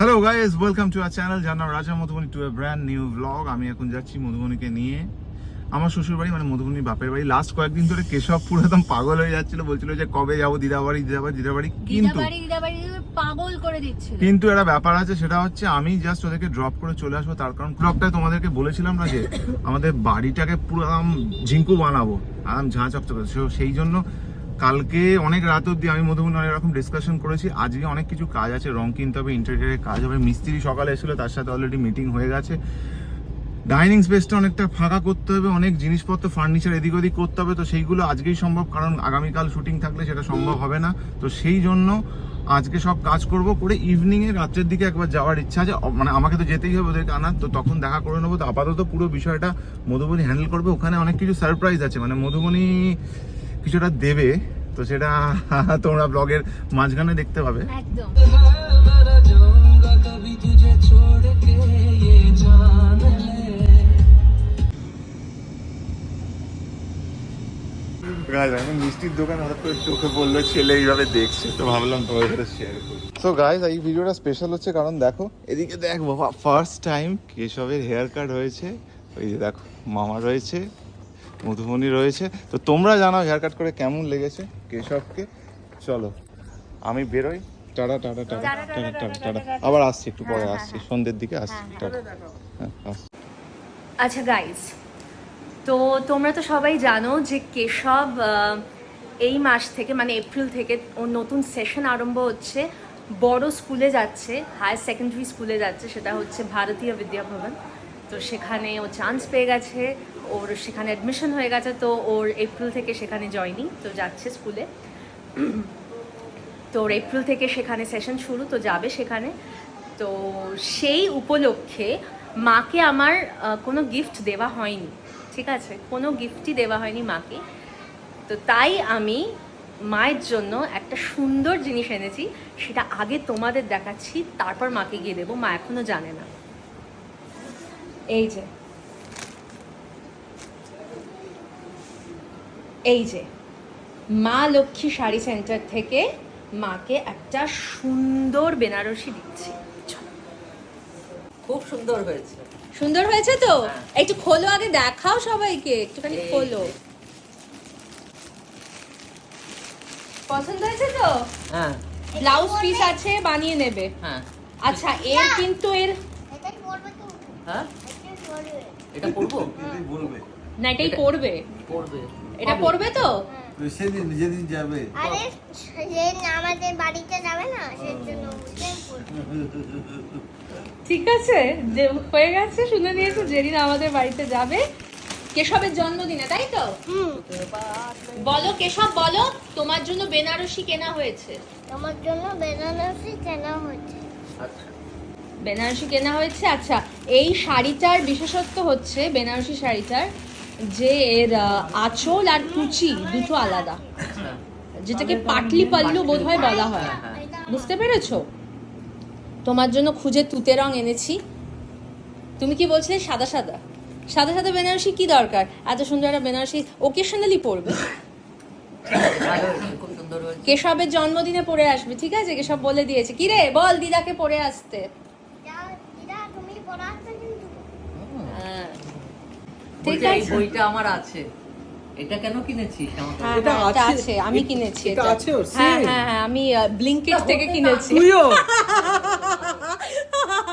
Hello guys welcome to our channel যার নাম Raja Madhubani to a brand new blog আমি এখন যাচ্ছি মধুবনীকে নিয়ে। আমার শ্বশুর বাড়ি মানে মধুবনী বাপের বাড়ি। লাস্ট কয়েকদিন ধরে কেশব পুরো একদম পাগল হয়ে যাচ্ছিল। বলছিল যে কবে যাব? দিদা বাড়ি দিদা বাড়ি দিদা বাড়ি কিন্তু পাগল করে দিচ্ছিল। কিন্তু একটা ব্যাপার আছে সেটা হচ্ছে আমি জাস্ট ওদেরকে ড্রপ করে চলে আসব। তার কারণ ব্লগটায় তোমাদেরকে বলেছিলাম না যে আমাদের বাড়িটাকে পুরো একদম ঝিঙ্কু বানাবো। একদম ঝাঁ চকচকে। সেই জন্য কালকে অনেক রাত অব্দি আমি মধুবনী অনেক রকম ডিসকাশন করেছি। আজকে অনেক কিছু কাজ আছে, রং কিনতে হবে ইন্টেরিয়ারের কাজ হবে। মিস্ত্রি সকালে এসেছিল, তার সাথে অলরেডি মিটিং হয়ে গেছে। ডাইনিং স্পেসটা অনেকটা ফাঁকা করতে হবে, অনেক জিনিসপত্র ফার্নিচার এদিক ওদিক করতে হবে। তো সেইগুলো আজকেই সম্ভব, কারণ আগামীকাল শুটিং থাকলে সেটা সম্ভব হবে না। তো সেই জন্য আজকে সব কাজ করব, করে ইভিনিংয়ে রাত্রের দিকে একবার যাওয়ার ইচ্ছা আছে। মানে আমাকে তো যেতেই হবে ওদেরকে আনার। তো তখন দেখা করে নেব। তো আপাতত পুরো বিষয়টা মধুবনী হ্যান্ডেল করবে। ওখানে অনেক কিছু সারপ্রাইজ আছে। মানে মধুবনী কিছুটা দেবে তো সেটা তোমরা ব্লগের মাঝখানে দেখতে পাবে। মিষ্টির দোকান হঠাৎ করে চোখে ছেলে এইভাবে দেখছে তো ভাবলাম এই ভিডিওটা স্পেশাল হচ্ছে কারণ দেখো এদিকে দেখ বাবা ফার্স্ট টাইম হেয়ার কাট ওই যে দেখো মামা রয়েছে। মধুমণি রয়েছে। তো তোমরা জানাও হেয়ার কাট করে কেমন লেগেছে কেশবকে? চলো আমি বেরোই। Tata tata tata tata tata tata আবার আসছি একটু পরে আসছি। সন্ধ্যের দিকে আসছি। টাটা। হ্যাঁ আচ্ছা গাইজ তো তোমরা তো সবাই জানো যে কেশব এই মাস থেকে মানে এপ্রিল থেকে ওর নতুন সেশন আরম্ভ হচ্ছে। বড় স্কুলে যাচ্ছে হায়ার সেকেন্ডারি স্কুলে যাচ্ছে সেটা হচ্ছে ভারতীয় বিদ্যাভবন। তো সেখানে ও চান্স পেয়ে গেছে। ওর সেখানে অ্যাডমিশন হয়ে গেছে, তো ওর এপ্রিল থেকে সেখানে জয়নিং তো যাচ্ছে স্কুলে তো ওর এপ্রিল থেকে সেখানে সেশন শুরু, তো যাবে সেখানে। তো সেই উপলক্ষে মাকে আমার কোনো গিফট দেওয়া হয়নি, ঠিক আছে? কোনো গিফটই দেওয়া হয়নি মাকে। তো তাই আমি মায়ের জন্য একটা সুন্দর জিনিস এনেছি, সেটা আগে তোমাদের দেখাচ্ছি, তারপর মাকে গিয়ে দেবো, মা এখনও জানে না। এই যে। এই যে মা লক্ষ্মী শাড়ি সেন্টার থেকে মাকে একটা সুন্দর বেনারসি দিচ্ছি। খুব সুন্দর হয়েছে। সুন্দর হয়েছে তো? একটু খোলো আগে দেখাও সবাইকে একটুখানি খোলো। পছন্দ হয়েছে তো? হ্যাঁ। ব্লাউজ পিস আছে বানিয়ে নেবে। হ্যাঁ। আচ্ছা এর কিন্তু এর হ্যাঁ? এটাই পড়বে এটা পরবো। না এটাই পরবে। পরবে। এটা পরবে তো? সেদিন যেদিন যাবে। আরে সেদিন আমাদের বাড়িতে যাবে না সেজন্য পড়বে। ঠিক আছে যে হয়ে গেছে শুনে নিয়েছো যেদিন আমাদের বাড়িতে যাবে। কেশবের জন্মদিনে তাই তো? বলো কেশব বলো তোমার জন্য বেনারসি কেনা হয়েছে। তোমার জন্য বেনারসি কেনা হচ্ছে আচ্ছা। বেনারসি কেনা হয়েছে আচ্ছা। এই শাড়িটার বিশেষত্ব হচ্ছে বেনারসি শাড়িটার যে এর আঁচল আর কুচি দুটো আলাদা। আচ্ছা যেটাকে পাটলি পাল্লু বোধ হয় বলা হয়। হ্যাঁ, হ্যাঁ। বুঝতে পেরেছ? তোমার জন্য খুঁজে তুতে রং এনেছি। তুমি কি বলছিলে? সাদা সাদা। সাদা সাদা বেনারসি কি দরকার? এত সুন্দর একটা বেনারসি ওকেশনালি পরবে। ভালো হয়েছে, খুব সুন্দর হয়েছে কেশবের জন্মদিনে পরে আসবে ঠিক আছে? কেশব বলে দিয়েছে। কি রে? বল দিদাকে পরে আসতে যা দিদা তুমি পড়াতে কিন্তু হুম। হ্যাঁ ঠিক আছে। বইটা আমার আছে। এটা কেন কিনেছিস হ্যাঁ, এটা হ্যাঁ, আছে? আছে আমি কিনেছি এটা এটা। আছে হ্যাঁ হ্যাঁ হ্যাঁ আমি ব্লিঙ্কিট থেকে কিনেছি। তুইও?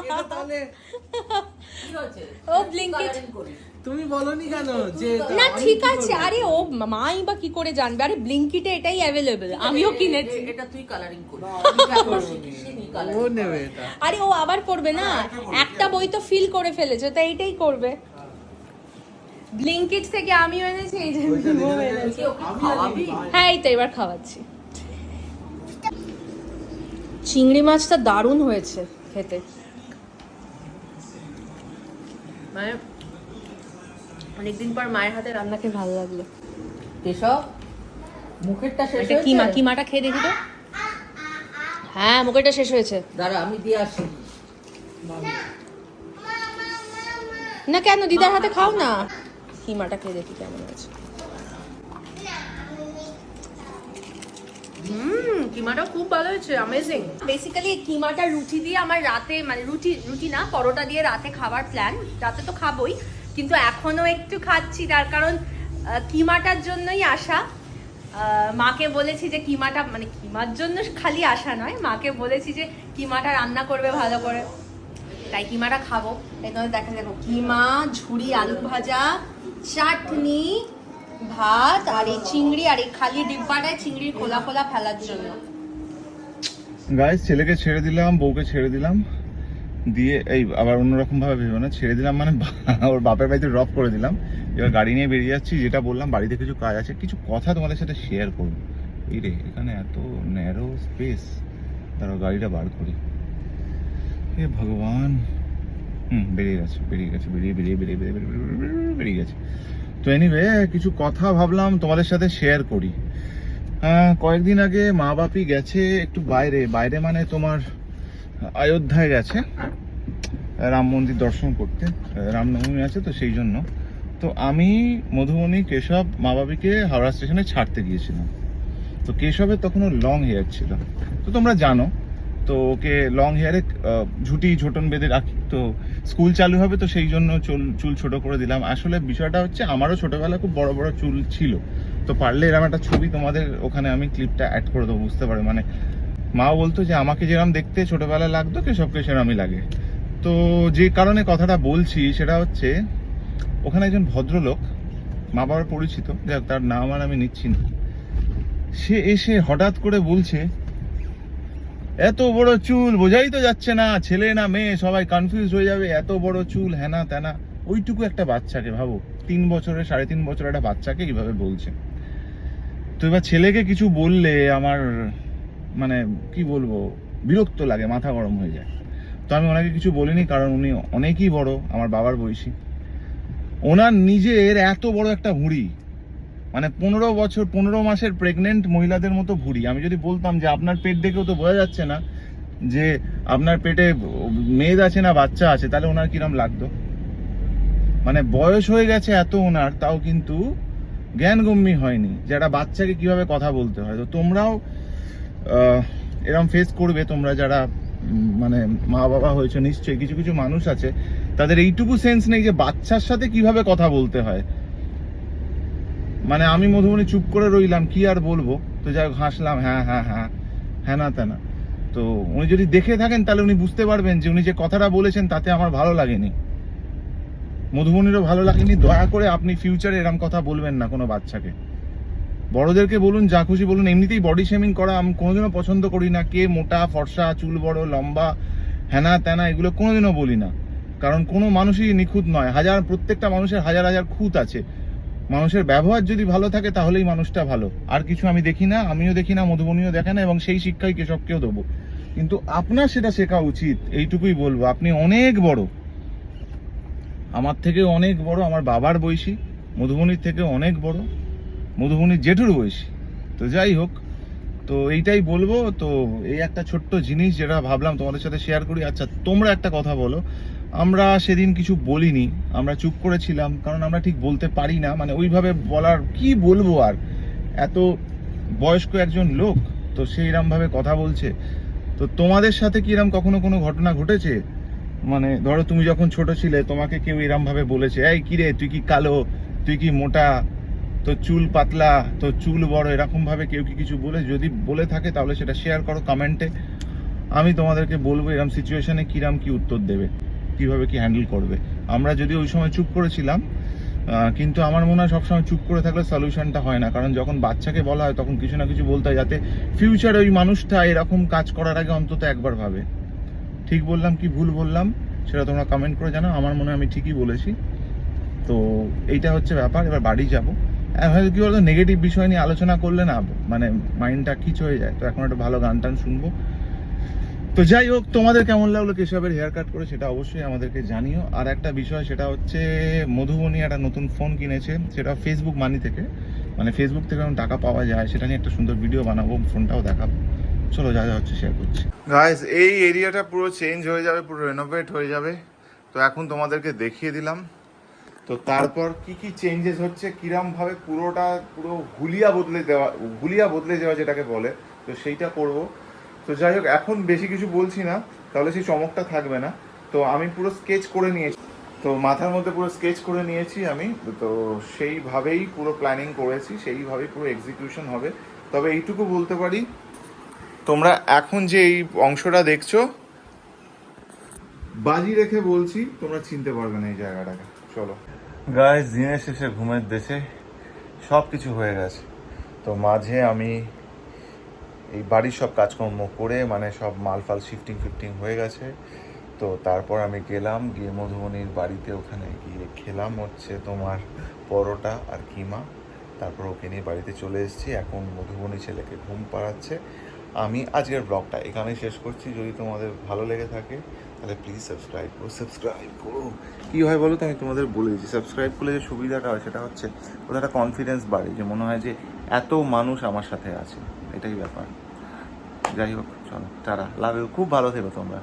এটা তাহলে ও ব্লিঙ্কিট তুমি বলনি কেন যে না ঠিক আছে আরে ও মাই বা কি করে জানবে? আরে ব্লিঙ্কিটে এটাই অ্যাভেলেবেল আমিও কিনেছি। এটা তুই কালারিং করব এটা। আরে ও আবার করবে না? একটা বই তো ফিল করে ফেলেছে তো এটাই করবে। ব্লিঙ্কিট থেকে আমিও এনেছি এই যে নিয়ে এনেছে। হ্যাঁ এই তো এবার খাওয়াচ্ছি। চিংড়ি মাছটা দারুণ হয়েছে খেতে। মানে অনেকদিন পর মায়ের হাতে রান্না খেয়ে ভালো লাগল। কেশব মুখেরটা শেষ এটা কিমা কিমাটা খেয়ে দেখি তো? হ্যাঁ মুখেরটা শেষ হয়েছে। দাঁড়া আমি দিয়ে আসি। না কেন দিদার হাতে খাও না। কিমাটা খেয়ে দেখি কেমন আছে হুম কিমাটা খুব ভালো হয়েছে অ্যামেজিং বেসিক্যালি কিমাটা রুটি দিয়ে আমার রাতে মানে রুটি রুটি না পরোটা দিয়ে রাতে খাবার প্ল্যান রাতে তো খাবোই কিন্তু এখনও একটু খাচ্ছি তার কারণ কিমাটার জন্যই আসা মাকে বলেছি যে কিমাটা মানে কিমার জন্য খালি আসা নয় মাকে বলেছি যে কিমাটা রান্না করবে ভালো করে। তাই কিমাটা খাব। এখানে দেখা দেখো কিমা ঝুড়ি আলু ভাজা চাটনি, ভাত আর এই চিংড়ি আর এই খালি ডিব্বাটায় চিংড়ির খোলা খোলা ফেলার জন্য। গাইস ছেলেকে ছেড়ে দিলাম, বউকে ছেড়ে দিলাম। দিয়ে এই আবার অন্যরকম ভাবে ভেবো না, ছেড়ে দিলাম মানে ওর বাপের বাড়িতে ড্রপ করে দিলাম। এবার গাড়ি নিয়ে বেরিয়ে যাচ্ছি, যেটা বললাম, বাড়িতে কিছু কাজ আছে, কিছু কথা তোমাদের সাথে শেয়ার করব। এই রে, এখানে এত ন্যারো স্পেস তারও গাড়িটা বার করি। হে ভগবান। হুম, বেরিয়ে গেছে বেরিয়ে গেছে, বেরিয়ে বেরিয়ে বেরিয়ে বেরিয়ে বেরিয়ে বেরিয়ে গেছে। তো এনিওয়ে কিছু কথা ভাবলাম তোমাদের সাথে শেয়ার করি। কয়েকদিন আগে মা বাপি গেছে একটু বাইরে। বাইরে মানে তোমার অযোধ্যায় গেছে। রাম মন্দির দর্শন করতে। রামনবমী আছে তো সেই জন্য। তো আমি মধুমণি কেশব, মা বাবিকে হাওড়া স্টেশনে ছাড়তে গিয়েছিলাম। তো কেশবের তখনও লং হেয়ার ছিল। তো তোমরা জানো তো ওকে লং হেয়ারে ঝুটি ঝোটন বেঁধে রাখি। তো স্কুল চালু হবে, তো সেই জন্য চুল চুল ছোট করে দিলাম। আসলে বিষয়টা হচ্ছে, আমারও ছোটবেলায় খুব বড় বড় চুল ছিল। তো পারলে এরকম একটা ছবি তোমাদের ওখানে আমি ক্লিপটা অ্যাড করে দেবো, বুঝতে পারবে? মানে মাও বলতো যে, আমাকে যেরকম দেখতে ছোটবেলায় লাগতো কেশবকে সেরকমই লাগে। তো যে কারণে কথাটা বলছি, সেটা হচ্ছে, ওখানে একজন ভদ্রলোক, মা বাবার পরিচিত, যাক তার নাম আর আমি নিচ্ছি না, সে এসে হঠাৎ করে বলছে এত বড় চুল, বোঝাই তো যাচ্ছে না, ছেলে না মেয়ে, সবাই কনফিউজ হয়ে যাবে, এত বড় চুল, হ্যানা ত্যানা। ওইটুকু একটা বাচ্চাকে ভাবো, তিন বছরের, সাড়ে তিন বছরের একটা বাচ্চাকে এইভাবে বলছে। তো এবার ছেলেকে কিছু বললে আমার মানে কি বলব, বিরক্ত লাগে, মাথা গরম হয়ে যায়। তো আমি ওনাকে কিছু বলিনি, কারণ উনি অনেকই বড়, আমার বাবার বয়সী। ওনার নিজের এত বড় একটা ভুঁড়ি মানে পনেরো বছর, পনেরো মাসের প্রেগনেন্ট মহিলাদের মতো ভুঁড়ি। আমি যদি বলতাম যে আপনার পেট দেখেও তো বোঝা যাচ্ছে না যে আপনার পেটে মেদ আছে না বাচ্চা আছে, তাহলে ওনার কিরম লাগতো? মানে বয়স হয়ে গেছে এত ওনার, তাও কিন্তু জ্ঞানগম্যি হয়নি যে একটা বাচ্চাকে কীভাবে কথা বলতে হয়। তো তোমরাও এরম ফেস করবে তোমরা যারা মানে মা বাবা হয়েছে, নিশ্চয়ই কিছু কিছু মানুষ আছে, তাদের এইটুকু সেন্স নেই যে বাচ্চার সাথে কীভাবে কথা বলতে হয়। মানে আমি মধুবনী চুপ করে রইলাম, কি আর বলব? তো যাই হোক, হাসলাম হ্যাঁ হ্যাঁ হ্যাঁ হ্যাঁ না, তা তো উনি যদি দেখে থাকেন, তাহলে উনি বুঝতে পারবেন যে উনি যে কথাটা বলেছেন, তাতে আমার ভালো লাগেনি। মধুবনীরও ভালো লাগেনি। দয়া করে আপনি ফিউচারে এরম কথা বলবেন না কোনো বাচ্চাকে। বড়দেরকে বলুন, যা খুশি বলুন, এমনিতেই বডি শেমিং করা আমি কোনোদিনও পছন্দ করি না। কে মোটা, ফর্সা, চুল বড়, লম্বা হ্যানা ত্যানা এগুলো কোনোদিনও বলি না। কারণ কোনো মানুষই নিখুঁত নয়। হাজার, প্রত্যেকটা মানুষের হাজার হাজার খুঁত আছে। মানুষের ব্যবহার যদি ভালো থাকে, তাহলেই মানুষটা ভালো। আর কিছু আমি দেখি না, আমিও দেখি না, মধুবনীও দেখে না, এবং সেই শিক্ষাই কেশবকেও দেবো। কিন্তু আপনার সেটা শেখা উচিত, এইটুকুই বলব। আপনি অনেক বড়। আমার থেকে অনেক বড়, আমার বাবার বয়সী, মধুবনীর থেকে অনেক বড়, মধুবনীর জেঠুর বয়সী। তো যাই হোক, তো এইটাই বলব। তো এই একটা ছোট্ট জিনিস যেটা ভাবলাম তোমাদের সাথে শেয়ার করি। আচ্ছা তোমরা একটা কথা বলো। আমরা সেদিন কিছু বলিনি, আমরা চুপ করেছিলাম, কারণ আমরা ঠিক বলতে পারি না মানে ওইভাবে বলার কি বলব আর? এত বয়স্ক একজন লোক, তো সেইরকম ভাবে কথা বলছে। তো তোমাদের সাথে কি এরকম কখনো কোনো ঘটনা ঘটেছে? মানে ধরো তুমি যখন ছোট ছিলে, তোমাকে কেউ এরম ভাবে বলেছে, এই কিরে তুই কি কালো? তুই কি মোটা? তো চুল পাতলা? তো চুল বড়? এরকম ভাবে কেউ কি কিছু বলে? যদি বলে থাকে, তাহলে সেটা শেয়ার করো কমেন্টে আমি তোমাদেরকে বলব এরম সিচুয়েশনে কিরাম কি উত্তর দেবে। কীভাবে কি হ্যান্ডেল করবে। আমরা যদি ওই সময় চুপ করেছিলাম কিন্তু আমার মনে হয় সবসময় চুপ করে থাকলে সলিউশনটা হয় না। কারণ যখন বাচ্চাকে বলা হয়, তখন কিছু না কিছু বলতে হয় যাতে ফিউচারে ওই মানুষটা এরকম কাজ করার আগে অন্তত একবার ভাবে। ঠিক বললাম কি ভুল বললাম, সেটা তোমরা কমেন্ট করে জানাও। আমার মনে হয় আমি ঠিকই বলেছি। তো এইটা হচ্ছে ব্যাপার। এবার বাড়ি যাব। হয়তো কি বলতো নেগেটিভ বিষয় নিয়ে আলোচনা করলে না মানে মাইন্ডটা খিচ হয়ে যায়। তো এখন একটা ভালো গান টান শুনব। তো যাই হোক, তোমাদের কেমন লাগল কেশবের হেয়ার কাট করে সেটা অবশ্যই আমাদেরকে জানিও। আর একটা বিষয়, সেটা হচ্ছে মধুবনী একটা নতুন ফোন কিনেছে, সেটা ফেসবুক মানি থেকে। মানে ফেসবুক থেকে যখন টাকা পাওয়া যায়, সেটা নিয়ে একটা সুন্দর ভিডিও বানাবো ফোনটাও দেখাবো। চলো যা যা হচ্ছে শেয়ার করছি। গাইস এই এরিয়াটা পুরো চেঞ্জ হয়ে যাবে, পুরো রেনোভেট হয়ে যাবে। তো এখন তোমাদেরকে দেখিয়ে দিলাম। তো তারপর কি কি চেঞ্জেস হচ্ছে কিরম ভাবে পুরোটা পুরো হুলিয়া বদলে দেওয়া, হুলিয়া বদলে যাওয়া যেটাকে বলে, তো সেইটা করব। তো যাই হোক, এখন বেশি কিছু বলছি না, তাহলে সেই চমকটা থাকবে না। তো আমি পুরো স্কেচ করে নিয়েছি। তো মাথার মধ্যে পুরো স্কেচ করে নিয়েছি আমি। তো সেইভাবেই পুরো প্ল্যানিং করেছি, সেইভাবেই পুরো এক্সিকিউশন হবে। তবে এইটুকু বলতে পারি, তোমরা এখন যে এই অংশটা দেখছ, বাজি রেখে বলছি, তোমরা চিনতে পারবে না এই জায়গাটাকে। চলো। গায়ে দিনের শেষে ঘুমের দেশে সব কিছু হয়ে গেছে। তো মাঝে আমি এই বাড়ির সব কাজকর্ম করে মানে সব মাল ফাল শিফটিং ফিফটিং হয়ে গেছে। তো তারপর আমি গেলাম, গিয়ে মধুবনির বাড়িতে ওখানে গিয়ে খেলাম হচ্ছে তোমার পরোটা আর কিমা। তারপর ওকে নিয়ে বাড়িতে চলে এসেছি। এখন মধুবনী ছেলেকে ঘুম পাড়াচ্ছে। আমি আজকের ব্লগটা এখানেই শেষ করছি। যদি তোমাদের ভালো লেগে থাকে, তাহলে প্লিজ সাবস্ক্রাইব করো। সাবস্ক্রাইব করো। কী হয় বলো তো? আমি তোমাদের বলে দিচ্ছি। সাবস্ক্রাইব করলে যে সুবিধাটা হয়, সেটা হচ্ছে ওদের একটা কনফিডেন্স বাড়ে। যে মনে হয় যে এত মানুষ আমার সাথে আছে, এটাই ব্যাপার। যাই হোক, চলো তারা লাভ খুব ভালো থেকো তোমরা।